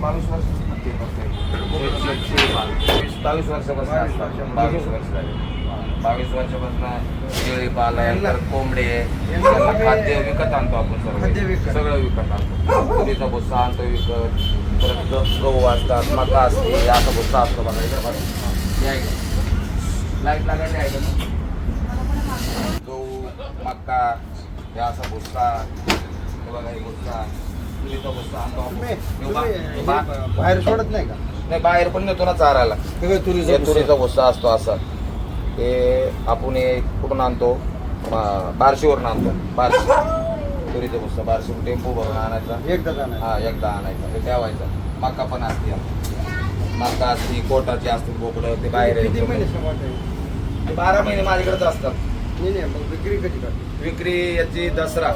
बावीस वर्ष बावीस वर्षापासून असतात. बावीस वर्ष झाले बावीस वर्षापासून यांना- तर कोंबडे खाद्य विकत आणतो आपण सर्व. सगळं विकत आणतो तुरीचा भुस्सा आणतो विकत परत गहू असतात मका असते असा भुस्सा असतो बघा इकडे. लाइट लागायला आहे? गहू मका हे असा भुस्सा हे बघा हे भुस्सा तुरीचा भुस्सा आणतो आपण. तुम्ही बा- तुम्ही बा- हे बाहेर सोडत नाही का? नाही बाहेर पण नेतो ना चारायला. हे काय तुरीचं भुस्सा असतो असा. हे आपण हे कुठून आणतो? बा- बार्शीवरून आणतो. बार्शी. तुरीचा भुस्सा बार्शीवरून टेम्पो भरून आणायचा. एकदा जाणार हा एकदा आणायचा. ते ठेवायचा. मका पण असते. मका असते कोटाची असते बोकडं ते बाहेर किती. महिने ते बारा महिने माझ्याकडेच असतात. नाही नाही मग विक्री कधी करते विक्री याची दसरा.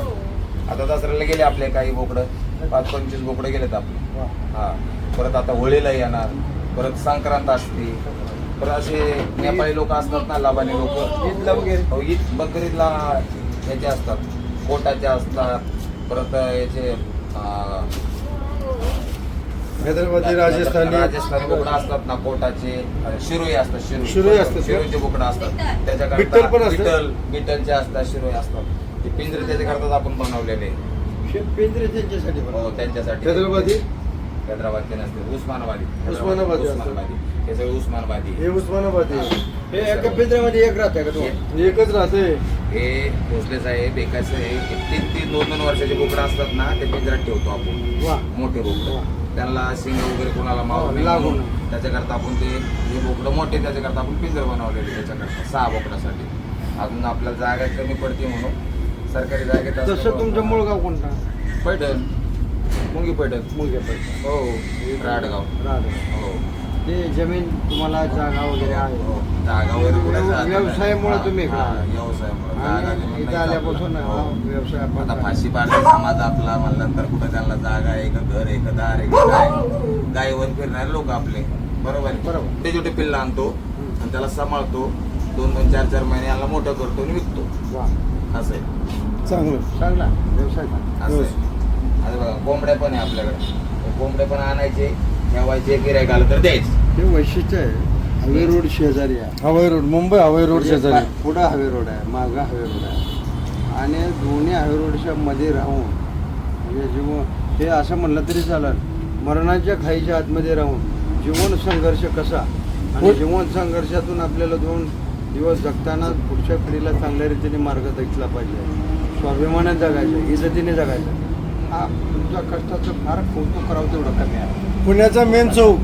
आता दसऱ्याला गेले आपले काही बोकडं. पाच पंचवीस बोकडं गेलेत आपले. हा. परत आता होळीला येणार. परत संक्रांत असते. परत असे नेपाळी लोक असतात ना लाभानी लोक. ईदला वगैरे. हो ईद बकरीदला याचे असतात. कोटाचे असतात. परत याचे हैदराबादी राजस्थानी. राजस्थानी बोकडं असतात ना कोटाचे शिरोई असतात शिरोई. शिरोई असतात? शिरोईचे बोकडं असतात. असतात? बिट्टल बिट्टलचे असतात शिरोई असतात. ते पिंजरे त्याच्याकरताच आपण बनवलेले. पेंद्रे त्यांच्यासाठी हो. त्यांच्यासाठी. हैदराबादी? हैदराबादचे नसते उस्मानाबादी. उस्मानाबादी. उस्मानाबादी. हे सगळे उस्मानाबादी. हे उस्मानाबादी. हे. एका पिंजऱ्यामध्ये एक राहते का तो हे- एकच राहते हे भोसले साहेब एकाचं हे तीन तीन दोन दोन वर्षाचे बोकडं असतात ना ते पिंजऱ्यात ठेवतो आपण. मोठे बोकडं. त्यांना शिंग वगैरे कोणाला मारू नये लागू म्हणून नये. त्याच्याकरता आपण ते हे बोकडं मोठे त्याच्याकरता आपण पिंजर बनवलेले त्याच्याकरता सहा बोकडासाठी. अजून आपल्याला जागा कमी पडते म्हणून. सरकारी जागेत तसं असल्यामुळं- तुमचं मूळ गाव कोणता? पैठण. मुंगी पैठण. मुंगे पैठण. हो. राडगाव. राहते हो. ते जमीन तुम्हाला जागा वगैरे आहे. हो. जागा वगैरे कुठे व्यव- जात नाही. व्यवसायामुळे हा, तुम्ही इकडे हा, आले. व्यवसायामुळे जागा आणि जमीन इथं नाही आल्यापासून. हा. हो. व्यवसाय आपण आता फाशी पाडली समाज आपला म्हणल्यानंतर कुठं त्यांना जागा आहे का घर आहे का दार आहे का काय? गायवर फिरणारे लोक आपले. बरोबर आहे? बरोबर. ते छोटे पिल्लं आणतो हम्म. आणि त्याला सांभाळतो. दोन दोन चार चार महिने याला मोठं करतो आणि विकतो. वा. असं आहे. चांगलं. चांगला. व्यवसाय चांगला. असं आहे. आता बघा कोंबड्या पण आहे आपल्याकडे. ते कोंबडे पण आणायचे ठेवायचे गिरायक आलं तर द्यायचं. हे वैशिष्ट्य आहे. हवे रोड शेजारी आहे. हवाई रोड मुंबई हवाई रोड म्हणजे शेजारी. पुढं हवे रोड आहे मागं हवे रोड आहे. आणि दोन्ही हवे रोडच्या मध्ये राहून म्हणजे जीवन हे असं म्हणलं तरी चालेल. मरणाच्या खाईच्या आतमध्ये राहून जीवन संघर्ष कसा? आणि हो. जीवन संघर्षातून आपल्याला दोन दिवस जगताना पुढच्या पिढीला चांगल्या रीतीने मार्ग दाखला पाहिजे. स्वाभिमानात जगायचं इज्जतीने जगायचं. हा तुमच्या कष्टाचं फार कौतुक करावं तेवढं कमी आहे. पुण्याचा मेन चौक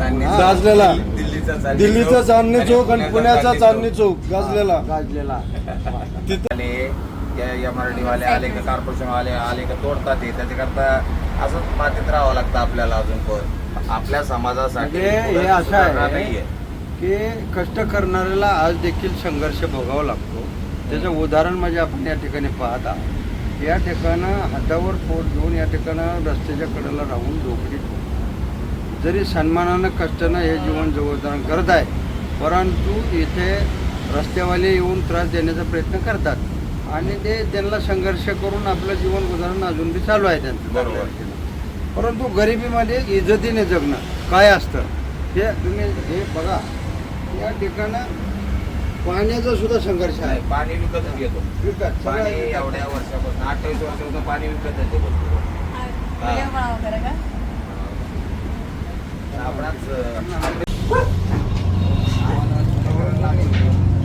गाजलेला. दिल्लीचा चांदणी दिल्लीचा चौक चांदणी चौक आणि पुण्याचा चांदणी चौक. गाजलेला. गाजलेला. तिथे या या मराठीवाले आले का कॉर्पोरेशन वाले आले का तोडतात ते त्याच्याकरता असंच मातीत राहावं लागतं आपल्याला अजून पण. आपल्या समाजासाठी म्हणजे हे असं आहे नाहीये. की कष्ट करणाऱ्याला आज देखील संघर्ष भोगावा लागतो. त्याचं उदाहरण म्हणजे आपण या ठिकाणी पाहत. या ठिकाणं हातावर पोट घेऊन या ठिकाणं रस्त्याच्या कडेला राहून झोपडीत जरी सन्मानानं कष्टानं हे जीवन जवळधारण करत आहे परंतु इथे रस्त्यावाले येऊन त्रास देण्याचा प्रयत्न करतात. आणि ते त्यांना संघर्ष करून आपलं जीवन उदाहरण अजून बी चालू आहे त्यांचं. बरोबर. परंतु गरिबीमध्ये इज्जतीने जगणं काय असतं? हे तुम्ही हे बघा. या ठिकाणं पाण्याचा सुद्धा संघर्ष आहे. पाणी विकतच घेतो. विकत पाणी. एवढ्या वर्षापासून अठ्ठावीस वर्षापासून पाणी विकतच घेतो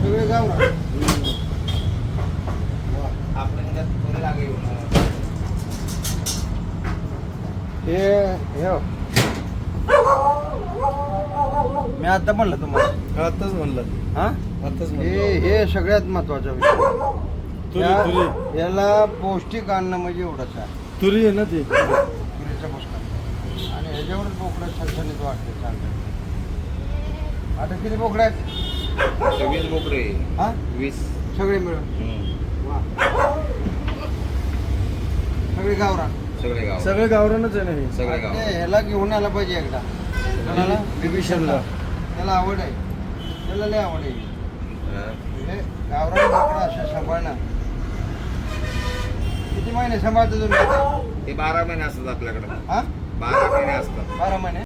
सगळे गाव आपण त्यात थोडी लागे येऊन हे हे हो. मी आता म्हणलं तुम्हाला. आताच म्हणलं. हा? आताच हे म्हणलं. हे सगळ्यात महत्त्वाचा विषय तुरी या- तुरी. याला पौष्टिक अन्न म्हणजे एवढंच आहे. तुरी आहे ना ती? तुरीचं पुष्कळ आणि ह्याच्यावरच बोकडं सणसणीत वाटते चालतं आता किती बोकडं आहेत? वीस बोकडे. हा? वीस. सगळे मिळून. वा. सगळे गावरान. सगळे गाव. सगळे गावरानच आहे ना हे? सगळे गाव. ते ह्याला घेऊन आला पाहिजे एकदा. कोणाला? बिभीषणला त्याला आवड आहे. त्याला लय आवड आहे. हे गावरान बोकडं असं सांभाळणं. किती महिने सांभाळतो तुम्ही? ते बारा महिने असतात आपल्याकडे. हा? बारा महिने असतात. बारा महिने?